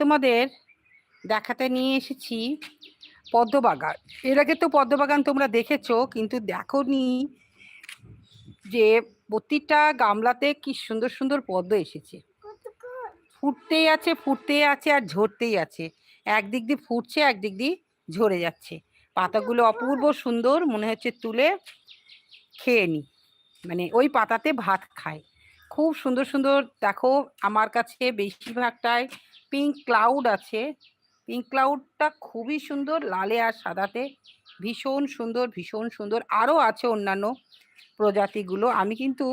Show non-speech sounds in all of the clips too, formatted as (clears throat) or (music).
তোমাদের দেখাতে নিয়ে এসেছি পদ্মবাগান। এর আগে তো পদ্মবাগান তোমরা দেখেছ, কিন্তু দেখো নি যে প্রতিটা গামলাতে কি সুন্দর সুন্দর পদ্ম এসেছে। ফুটতেই আছে ফুটতেই আছে আর ঝরতেই আছে। একদিক দিয়ে ফুটছে, একদিক দিয়ে ঝরে যাচ্ছে। পাতাগুলো অপূর্ব সুন্দর, মনে হচ্ছে তুলে খেয়ে নি। মানে ওই পাতাতে ভাত খায়। খুব সুন্দর সুন্দর, দেখো আমার কাছে বেশিরভাগটাই পিঙ্ক ক্লাউড আছে। পিঙ্ক ক্লাউডটা খুবই সুন্দর, লালে আর সাদাতে। ভীষণ সুন্দর ভীষণ সুন্দর। আরও আছে অন্যান্য প্রজাতিগুলো। আমি কিন্তু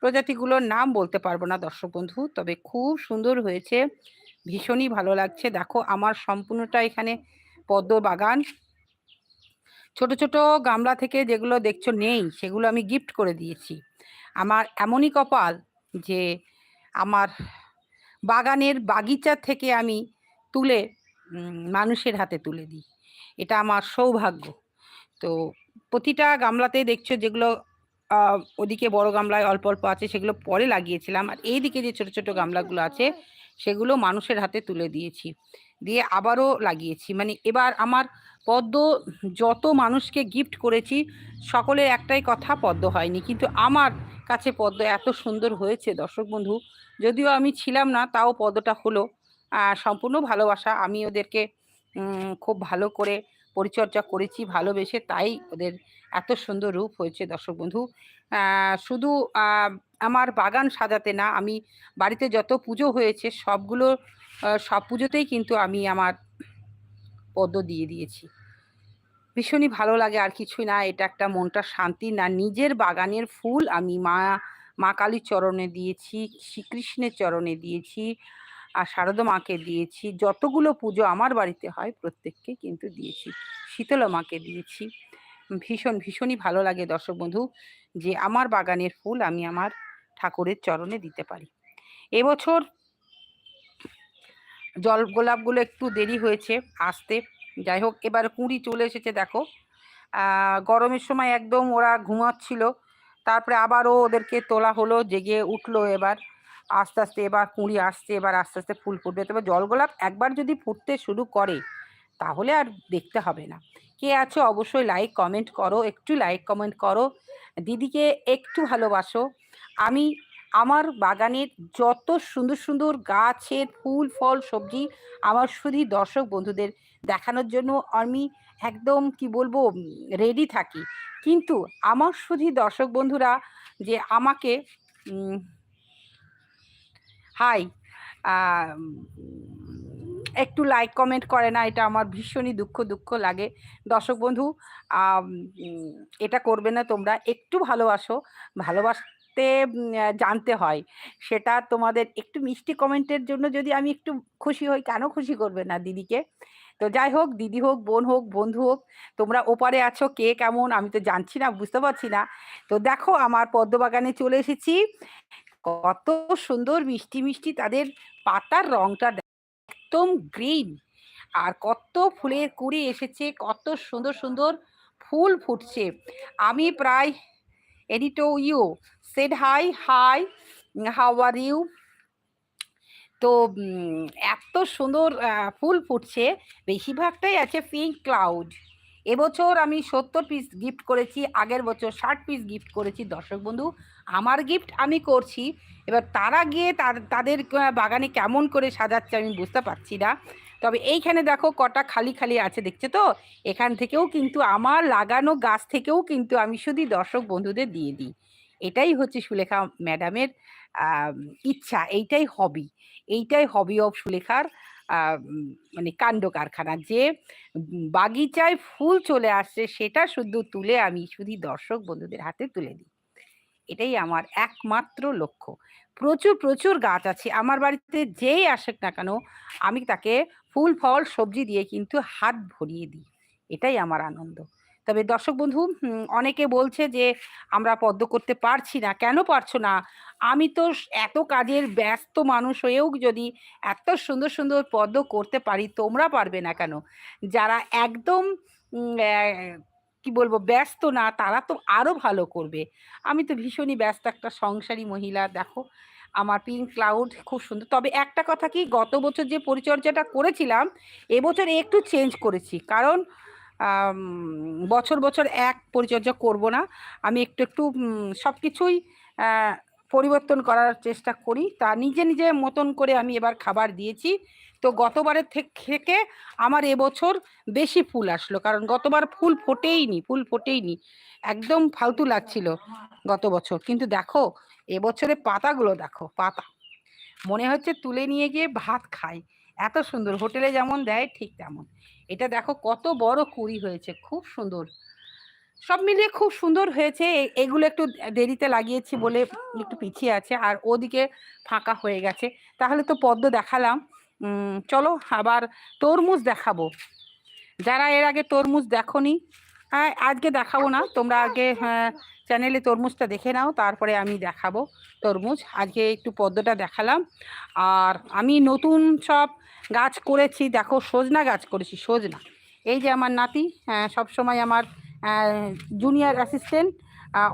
প্রজাতিগুলোর নাম বলতে পারব না, দর্শক বন্ধু, তবে খুব সুন্দর হয়েছে। ভীষণই ভালো লাগছে। দেখো, আমার সম্পূর্ণটা এখানে পদ্ম বাগান। ছোট ছোট গামলা থেকে যেগুলো দেখছ নেই, সেগুলো আমি গিফট করে দিয়েছি। আমার এমনই কপাল যে আমার বাগানের বাগিচা থেকে আমি তুলে মানুষের হাতে তুলে দিই। এটা আমার সৌভাগ্য। তো প্রতিটা গামলাতে দেখছ যেগুলো ওদিকে বড় গামলায় অল্প অল্প আছে, সেগুলো পরে লাগিয়েছিলাম। আর এই দিকে যে ছোট ছোট গামলাগুলো আছে, সেগুলো মানুষের হাতে তুলে দিয়েছি। দিয়ে আবারও লাগিয়েছি। মানে এবার আমার পদ্ম, যত মানুষকে গিফট করেছি সকলের একটাই কথা, পদ্ম হয়নি। কিন্তু আমার কাছে পদ্ম এত সুন্দর হয়েছে, দর্শক বন্ধু। যদিও আমি ছিলাম না, তাও পদ্মটা হলো। সম্পূর্ণ ভালোবাসা। আমি ওদেরকে খুব ভালো করে পরিচর্যা করেছি, ভালোবেসে। তাই ওদের এত সুন্দর রূপ হয়েছে, দর্শক বন্ধু। শুধু আমার বাগান সাজাতে না, আমি বাড়িতে যত পুজো হয়েছে, সবগুলো সব পুজোতেই কিন্তু আমি আমার পদ্ম দিয়ে দিয়েছি। ভীষণই ভালো লাগে, আর কিছুই না। এটা একটা মনটা শান্তি না। নিজের বাগানের ফুল আমি মা মা কালীর চরণে দিয়েছি, শ্রীকৃষ্ণের চরণে দিয়েছি, আর শারদা মাকে দিয়েছি। যতগুলো পুজো আমার বাড়িতে হয় প্রত্যেককে কিন্তু দিয়েছি। শীতলা মাকে দিয়েছি। ভীষণ, ভীষণই ভালো লাগে দর্শক বন্ধু, যে আমার বাগানের ফুল আমি আমার ঠাকুরের চরণে দিতে পারি। এবছর জল গোলাপগুলো একটু দেরি হয়েছে, আসতে যাই হোক, এবার কুঁড়ি চলে এসেছে, দেখো। গরমের সময় একদম ওরা ঘুমাচ্ছিল, তারপরে আবারও ওদেরকে তোলা হলো, জেগে উঠল এবার। আস্তে আস্তে এবার কুঁড়ি আসছে, এবার আস্তে আস্তে ফুল ফুটবে। তবে জল গোলাপ একবার যদি ফুটতে শুরু করে, তাহলে আর দেখতে হবে না। কে আছো অবশ্যই লাইক কমেন্ট করো, একটু লাইক কমেন্ট করো। দিদিকে একটু ভালোবাসো। আমি আমার বাগানের যত সুন্দর সুন্দর গাছের ফুল, ফল, সবজি আমার শুধু দর্শক বন্ধুদের দেখানোর জন্য আমি একদম কি বলব রেডি থাকি। কিন্তু আমার শুধু দর্শক বন্ধুরা যে আমাকে হাই একটু লাইক কমেন্ট করে না, এটা আমার ভীষণই দুঃখ দুঃখ লাগে। দর্শক বন্ধু এটা করবে না তোমরা, একটু ভালোবাসো ভালোবাসতে জানতে হয়। সেটা তোমাদের একটু মিষ্টি কমেন্টের জন্য যদি আমি একটু খুশি হই, কেন খুশি করবে না দিদিকে? তো যাই হোক, দিদি হোক, বোন হোক, বন্ধু হোক, তোমরা ওপারে আছো, কে কেমন আমি তো জানছি না, বুঝতে পারছি না। তো দেখো, আমার পদ্মবাগানে চলে এসেছি। কত সুন্দর মিষ্টি মিষ্টি তাদের পাতার রংটা একদম গ্রিন। আর কত ফুলের কুড়ি এসেছে, কত সুন্দর সুন্দর ফুল ফুটছে। আমি প্রায় এডিটো you said hi hi how are you তো এত সুন্দর ফুল ফুটছে। বেশিরভাগটাই আছে পিঙ্ক ক্লাউড এবছর আমি সত্তর পিস গিফট করেছি, আগের বছর ষাট পিস গিফট করেছি, দর্শক বন্ধু। আমার গিফট আমি করছি। এবার তারা গিয়ে তাদের বাগানে কেমন করে সাজাচ্ছে আমি বুঝতে পারছি না। তবে এইখানে দেখো কটা খালি খালি আছে, দেখছে তো? এখান থেকেও কিন্তু আমার লাগানো গাছ থেকেও কিন্তু আমি শুধু দর্শক বন্ধুদের দিয়ে দিই। এটাই হচ্ছে সুলেখা ম্যাডামের ইচ্ছা, এইটাই হবি এইটাই হবি অফ সুলেখার মানে কাণ্ড কারখানা। যে বাগিচায় ফুল চলে আসছে, সেটা শুধু তুলে আমি শুধু দর্শক বন্ধুদের হাতে তুলে দিই। এটাই আমার একমাত্র লক্ষ্য। প্রচুর প্রচুর গাছ আছে। আমার বাড়িতে যেই আসে না কেন, আমি তাকে ফুল, ফল, সবজি দিয়ে কিন্তু হাত ভরিয়ে দিই। এটাই আমার আনন্দ। তবে দর্শক বন্ধু অনেকে বলছে যে, আমরা পদ্ম করতে পারছি না। কেন পারছ না? আমি তো এত কাজের ব্যস্ত মানুষ হয়েও যদি এত সুন্দর সুন্দর পদ্ম করতে পারি, তোমরা পারবে না কেন? যারা একদম কি বলব, ব্যস্ত না, তারা তো আরও ভালো করবে। আমি তো ভীষণই ব্যস্ত একটা সংসারী মহিলা, দেখো। আমার পিঙ্ক ক্লাউড খুব সুন্দর। তবে একটা কথা কি, গত বছর যে পরিচর্যাটা করেছিলাম, এবছর একটু চেঞ্জ করেছি। কারণ বছর বছর এক পরিচর্যা করব না। আমি একটু একটু সব কিছুই পরিবর্তন করার চেষ্টা করি। তা নিজে নিজে মতন করে আমি এবার খাবার দিয়েছি। তো গতবারের থেক- আমার এবছর বেশি ফুল আসলো। কারণ গতবার ফুল ফোটেইনি ফুল ফোটেইনি একদম ফালতু লাগছিল গত বছর। কিন্তু দেখো এবছরে পাতাগুলো দেখো, পাতা। মনে হচ্ছে তুলে নিয়ে গিয়ে ভাত খাই। এত সুন্দর। হোটেলে যেমন দেয়, ঠিক তেমন। এটা দেখো কত বড় কুড়ি হয়েছে, খুব সুন্দর। সব মিলিয়ে খুব সুন্দর হয়েছে। এগুলো একটু দেরিতে লাগিয়েছি বলে একটু পিছিয়ে আছে, আর ওদিকে ফাঁকা হয়ে গেছে। তাহলে তো পদ্ম দেখালাম। চলো আবার তরমুজ দেখাবো। যারা এর আগে তরমুজ দেখোনি হ্যাঁ আজকে দেখাবো না। তোমরা আগে চ্যানেলে তরমুজটা দেখে নাও, তারপরে আমি দেখাবো তরমুজ। আজকে একটু পদ্মটা দেখালাম। আর আমি নতুন সব গাছ করেছি, দেখো সজনা গাছ করেছি, সজনা। এই যে আমার নাতি সব সময় আমার জুনিয়র অ্যাসিস্ট্যান্ট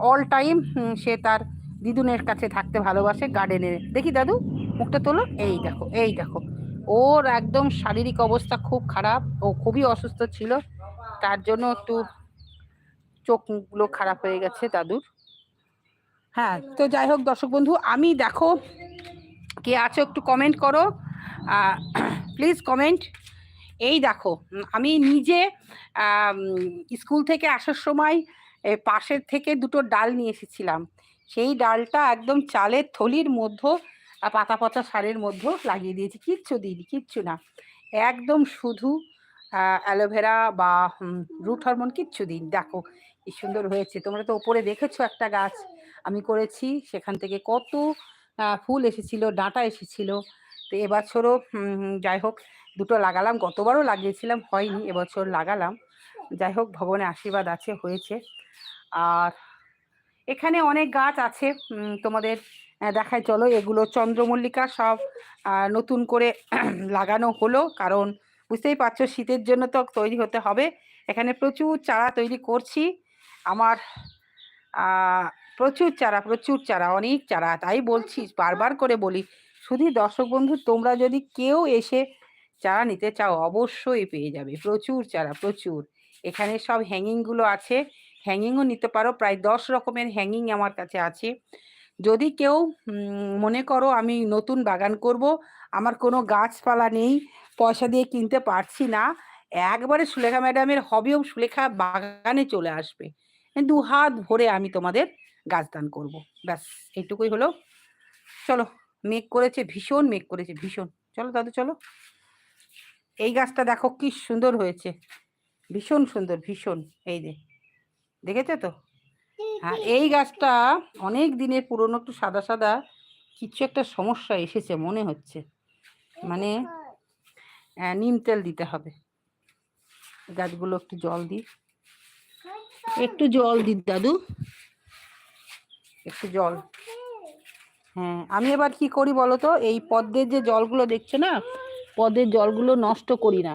অল টাইম সে তার দিদুনের কাছে থাকতে ভালোবাসে গার্ডেনে দেখি দাদু, মুখটা তোলো। এই দেখো এই দেখো। ওর একদম শারীরিক অবস্থা খুব খারাপ, ও খুবই অসুস্থ ছিল। তার জন্য একটু চোখগুলো খারাপ হয়ে গেছে দাদুর। হ্যাঁ তো যাই হোক দর্শক বন্ধু, আমি দেখো, কে আছো একটু কমেন্ট করো। Please comment. এই দেখো, আমি নিজে স্কুল থেকে আসার সময় পাশের থেকে দুটো ডাল নিয়ে এসেছিলাম। সেই ডালটা একদম চালের থলির মধ্যে পাতা পচা সারের মধ্যে লাগিয়ে দিয়েছি। কিচ্ছু দিইনি, কিচ্ছু না। একদম শুধু অ্যালোভেরা বা রুট হরমোন কিচ্ছু দিন দেখো, কি সুন্দর হয়েছে। তোমরা তো ওপরে দেখেছ একটা গাছ। আমি করেছি, সেখান থেকে কত ফুল এসেছিল, ডাঁটা এসেছিল। তো এবছরও যাই হোক, দুটো লাগালাম, গতবারও লাগিয়েছিলাম, হয়নি, এবছর লাগালাম। যাই হোক, ভগবানের আশীর্বাদ আছে, হয়েছে। আর এখানে অনেক গাছ আছে তোমাদের দেখায়, চলো, এগুলো চন্দ্রমল্লিকা সব নতুন করে (clears throat) লাগানো হলো, কারণ বুঝতেই পারছ, শীতের জন্য তো তৈরি হতে হবে। এখানে প্রচুর চারা তৈরি করছি। আমার প্রচুর চারা প্রচুর চারা, অনেক চারা, তাই বলছি, বারবার করে বলি শুধু দর্শক বন্ধু, তোমরা যদি কেউ এসে চারা নিতে চাও, অবশ্যই পেয়ে যাবে। প্রচুর চারা, প্রচুর। এখানে সব হ্যাঙ্গিংগুলো আছে। হ্যাঙ্গিংও নিতে পারো। প্রায় দশ রকমের হ্যাঙ্গিং আমার কাছে আছে। যদি কেউ মনে করো আমি নতুন বাগান করব, আমার কোনো গাছপালা নেই, পয়সা দিয়ে কিনতে পারছি না, একবারে সুলেখা ম্যাডামের হবেও সুলেখা বাগানে চলে আসবে। দু হাত ভরে আমি তোমাদের গাছ দান করব। ব্যাস, এইটুকুই হলো। চলো। মেঘ করেছে, ভীষণ মেঘ করেছে, ভীষণ। চলো দাদু, চলো। এই গাছটা দেখো কি সুন্দর হয়েছে। ভীষণ সুন্দর, ভীষণ, এই যে। দেখেছ তো? হ্যাঁ এই গাছটা অনেক দিনের পুরনো, একটু সাদা সাদা, কিছু একটা সমস্যা এসেছে মনে হচ্ছে। মানে নিম তেল দিতে হবে। গাছগুলো একটু জল দিই। একটু জল দিই, দাদু। একটু জল। হ্যাঁ। আমি এবার কি করি বলো তো এই পদ্মের যে জলগুলো দেখছ না? পদ্মের জলগুলো নষ্ট করি না।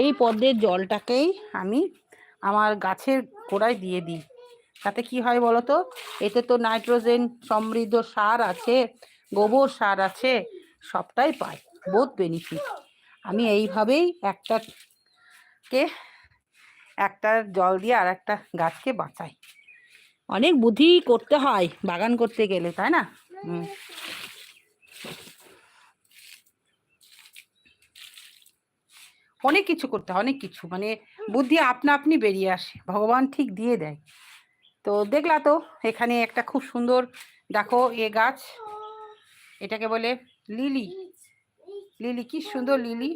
এই পদ্মের জলটাকেই আমি আমার গাছের গোড়ায় দিয়ে দিই। তাতে কি হয় বলো তো এতে তো নাইট্রোজেন সমৃদ্ধ সার আছে, গোবর সার আছে, সবটাই পাই। বহুত বেনিফিট আমি এইভাবেই একটা কে, একটা জল দিয়ে আর একটা গাছকে বাঁচাই। অনেক বুদ্ধি করতে হয় বাগান করতে গেলে, তাই না। অনেক কিছু করতে হয় অনেক কিছু। মানে বুদ্ধি আপনা আপনি বেরিয়ে আসে ভগবান ঠিক দিয়ে দেয়। তো দেখলা তো এখানে একটা খুব সুন্দর দেখো এ গাছ এটাকে বলে লিলি। লিলি কি সুন্দর লিলি।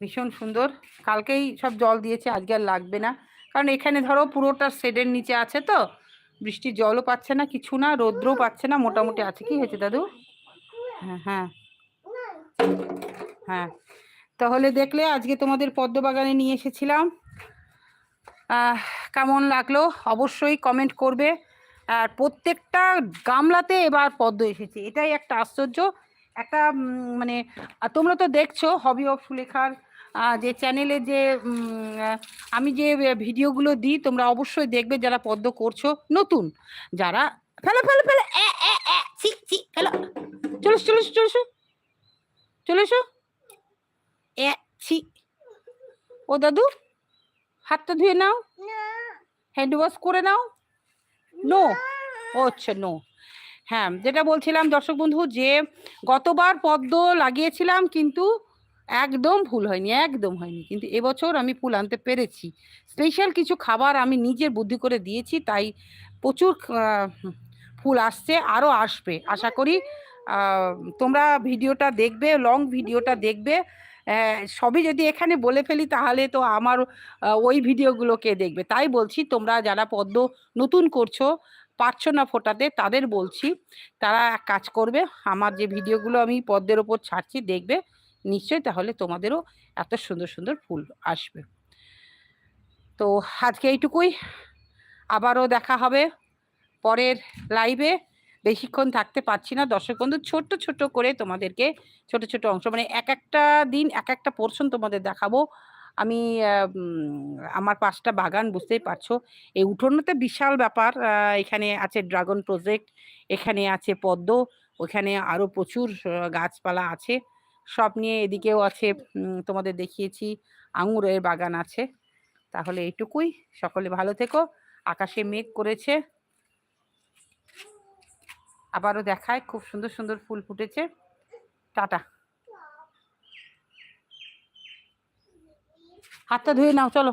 ভীষণ সুন্দর। কালকেই সব জল দিয়েছে আজকে আর লাগবে না। কারণ এখানে ধরো পুরোটা শেডের নিচে আছে তো বৃষ্টির জলও পাচ্ছে না, কিছু না, রৌদ্রও পাচ্ছে না, মোটামুটি আছে। কি হয়েছে দাদু? হ্যাঁ হ্যাঁ। হ্যাঁ। তাহলে দেখলে আজকে তোমাদের পদ্ম বাগানে নিয়ে এসেছিলাম। কেমন লাগল? অবশ্যই কমেন্ট করবে। আর প্রত্যেকটা গামলাতে এবার পদ্ম এসেছে। এটাই একটা আশ্চর্য। একটা মানে তোমরা তো দেখছ হবি অফ সুলেখার যে চ্যানেলে যে আমি যে ভিডিওগুলো দিই তোমরা অবশ্যই দেখবে যারা পদ্ম করছ নতুন। যারা ফেলো ফেলো ফেলো চলে চলে চলে এসো। চলে এসো। এ ছি। ও দাদু হাতটা ধুয়ে নাও। হ্যান্ড ওয়াশ করে নাও। নো। ও আচ্ছা নো। হ্যাঁ যেটা বলছিলাম দর্শক বন্ধু যে গতবার পদ্ম লাগিয়েছিলাম কিন্তু একদম ফুল হয়নি, একদম হয়নি। কিন্তু এবছর আমি ফুল আনতে পেরেছি। স্পেশাল কিছু খাবার আমি নিজের বুদ্ধি করে দিয়েছি, তাই প্রচুর ফুল আসছে আরও আসবে। আশা করি তোমরা ভিডিওটা দেখবে লং ভিডিওটা দেখবে। সবই যদি এখানে বলে ফেলি, তাহলে তো আমার ওই ভিডিওগুলো কে দেখবে। তাই বলছি, তোমরা যারা পদ্ম নতুন করছ, পারছ না ফোটাতে, তাদের বলছি, তারা এক কাজ করবে, আমার যে ভিডিওগুলো আমি পদ্মের ওপর ছাড়ছি, দেখবে। নিশ্চয়ই তাহলে তোমাদেরও এত সুন্দর সুন্দর ফুল আসবে। তো আজকে এইটুকুই। আবারও দেখা হবে পরের লাইভে বেশিক্ষণ থাকতে পারছি না। দর্শক বন্ধু, ছোট্ট ছোট্ট করে তোমাদেরকে ছোট ছোট অংশ মানে এক একটা দিন, এক একটা পোর্শন তোমাদের দেখাবো। আমি আমার পাঁচটা বাগান, বুঝতেই পারছ। এই উঠোনতে বিশাল ব্যাপার। এখানে আছে ড্রাগন প্রজেক্ট এখানে আছে পদ্ম, ওখানে আরও প্রচুর গাছপালা আছে। সব নিয়ে এদিকেও আছে তোমাদের দেখিয়েছি, আঙুরের বাগান আছে। তাহলে এইটুকুই, সকলে ভালো থেকো, আকাশে মেঘ করেছে। আবারও দেখায়, খুব সুন্দর সুন্দর ফুল ফুটেছে। টাটা। হাতটা ধুয়ে নাও, চলো।